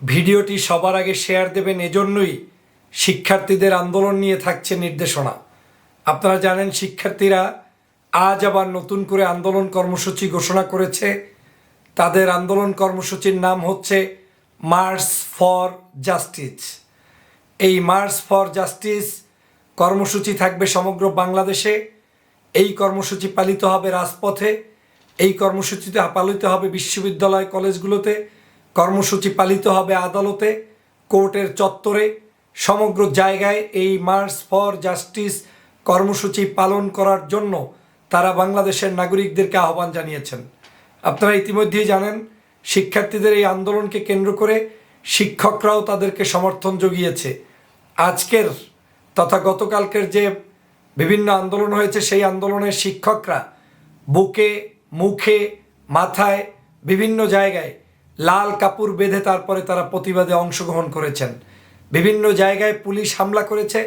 ভিডিওটি সবার আগে শেয়ার দেবেন এজন্যই শিক্ষার্থীদের আন্দোলন নিয়ে থাকছে নির্দেশনা। আপনারা জানেন, শিক্ষার্থীরা আজ আবার নতুন করে আন্দোলন কর্মসূচি ঘোষণা করেছে। তাদের আন্দোলন কর্মসূচির নাম হচ্ছে মার্চ ফর জাস্টিস। এই মার্চ ফর জাস্টিস কর্মসূচি থাকবে সমগ্র বাংলাদেশে। এই কর্মসূচি পালিত হবে রাজপথে। এই কর্মসূচিতে পালিত হবে বিশ্ববিদ্যালয় কলেজগুলোতে। কর্মসূচি পালিত হবে আদালতে, কোর্টের চত্বরে, সমগ্র জায়গায় এই মার্চ ফর জাস্টিস কর্মসূচি পালন করার জন্য তারা বাংলাদেশের নাগরিকদেরকে আহ্বান জানিয়েছেন। আপনারা ইতিমধ্যেই জানেন, শিক্ষার্থীদের এই আন্দোলনকে কেন্দ্র করে শিক্ষকরাও তাদেরকে সমর্থন জুগিয়েছে। আজকের তথা গতকালকের যে বিভিন্ন আন্দোলন হয়েছে, সেই আন্দোলনের শিক্ষকরা বুকে, মুখে, মাথায় বিভিন্ন জায়গায় লাল কাপড় বেঁধে তারপরে তারা প্রতিবাদে অংশগ্রহণ করেছেন। বিভিন্ন জায়গায় পুলিশ হামলা করেছে,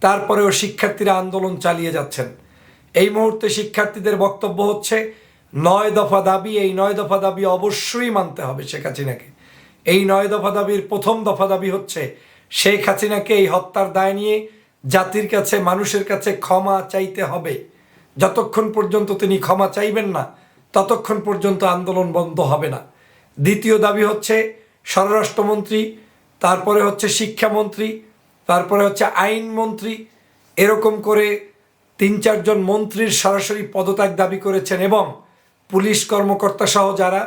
তারপরেও শিক্ষার্থীরা আন্দোলন চালিয়ে যাচ্ছেন। এই মুহূর্তে শিক্ষার্থীদের বক্তব্য হচ্ছে, নয় দফা দাবি, এই নয় দফা দাবি অবশ্যই মানতে হবে শেখ হাসিনাকে। এই নয় দফা দাবির প্রথম দফা দাবি হচ্ছে, শেখ হাসিনাকে এই হত্যার দায় নিয়ে জাতির কাছে, মানুষের কাছে ক্ষমা চাইতে হবে। যতক্ষণ পর্যন্ত তিনি ক্ষমা চাইবেন না, ততক্ষণ পর্যন্ত আন্দোলন বন্ধ হবে না। দ্বিতীয় দাবি হচ্ছে স্বরাষ্ট্রমন্ত্রী, তারপরে হচ্ছে শিক্ষামন্ত্রী, তারপরে হচ্ছে আইনমন্ত্রী। এরকম করে তিন চারজন মন্ত্রীর সরাসরি পদত্যাগ দাবি করেছেন এবং পুলিশ কর্মকর্তা সহ যারা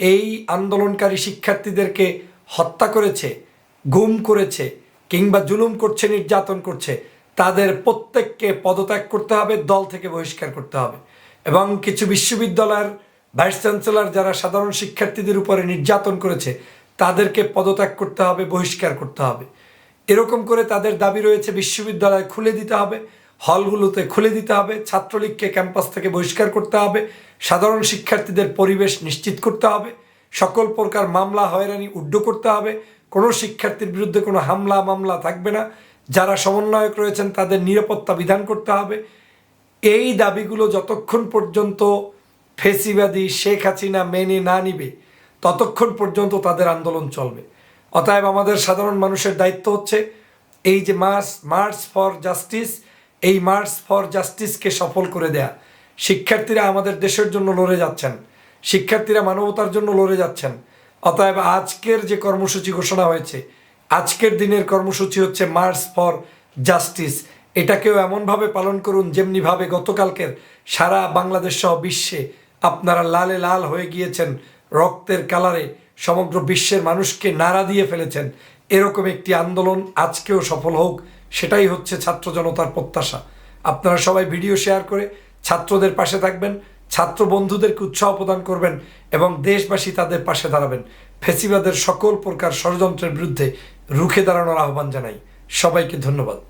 এই আন্দোলনকারী শিক্ষার্থীদেরকে হত্যা করেছে, গুম করেছে কিংবা জুলুম করছে, নির্যাতন করছে, তাদের প্রত্যেককে পদত্যাগ করতে হবে, দল থেকে বহিষ্কার করতে হবে। এবং কিছু বিশ্ববিদ্যালয়ের ভাইস চ্যান্সেলর যারা সাধারণ শিক্ষার্থীদের উপরে নির্যাতন করেছে, তাদেরকে পদত্যাগ করতে হবে, বহিষ্কার করতে হবে। এরকম করে তাদের দাবি রয়েছে, বিশ্ববিদ্যালয় খুলে দিতে হবে, হলগুলোতে খুলে দিতে হবে, ছাত্রলীগকে ক্যাম্পাস থেকে বহিষ্কার করতে হবে, সাধারণ শিক্ষার্থীদের পরিবেশ নিশ্চিত করতে হবে, সকল প্রকার মামলা হয়রানি উড্ড করতে হবে, কোনো শিক্ষার্থীর বিরুদ্ধে কোনো হামলা মামলা থাকবে না, যারা সমন্বয়ক রয়েছেন তাদের নিরাপত্তা বিধান করতে হবে। এই দাবিগুলো যতক্ষণ পর্যন্ত ফেসিবাদী শেখ হাসিনা মেনে না নিবে, ততক্ষণ পর্যন্ত তাদের আন্দোলন চলবে। অতএব আমাদের সাধারণ মানুষের দায়িত্ব হচ্ছে এই যে মার্চ মার্চ ফর জাস্টিস, এই মার্চ ফর জাস্টিসকে সফল করে দেয়া। শিক্ষার্থীরা আমাদের দেশের জন্য লড়ে যাচ্ছেন, শিক্ষার্থীরা মানবতার জন্য লড়ে যাচ্ছেন। অতএব আজকের যে কর্মসূচি ঘোষণা হয়েছে, আজকের দিনের কর্মসূচি হচ্ছে মার্চ ফর জাস্টিস। এটাকেও এমনভাবে পালন করুন, যেমনিভাবে গতকালকের সারা বাংলাদেশ সহ বিশ্বে আপনারা লালে লাল হয়ে গিয়েছেন, রক্তের কালারে সমগ্র বিশ্বের মানুষকে নাড়া দিয়ে ফেলেছেন। এরকম একটি আন্দোলন আজকেও সফল হোক, সেটাই হচ্ছে ছাত্র জনতার প্রত্যাশা। আপনারা সবাই ভিডিও শেয়ার করে ছাত্রদের পাশে থাকবেন, ছাত্র বন্ধুদেরকে উৎসাহ প্রদান করবেন এবং দেশবাসী তাদের পাশে দাঁড়াবেন। ফেসিবাদের সকল প্রকার ষড়যন্ত্রের বিরুদ্ধে রুখে দাঁড়ানোর আহ্বান জানাই। সবাইকে ধন্যবাদ।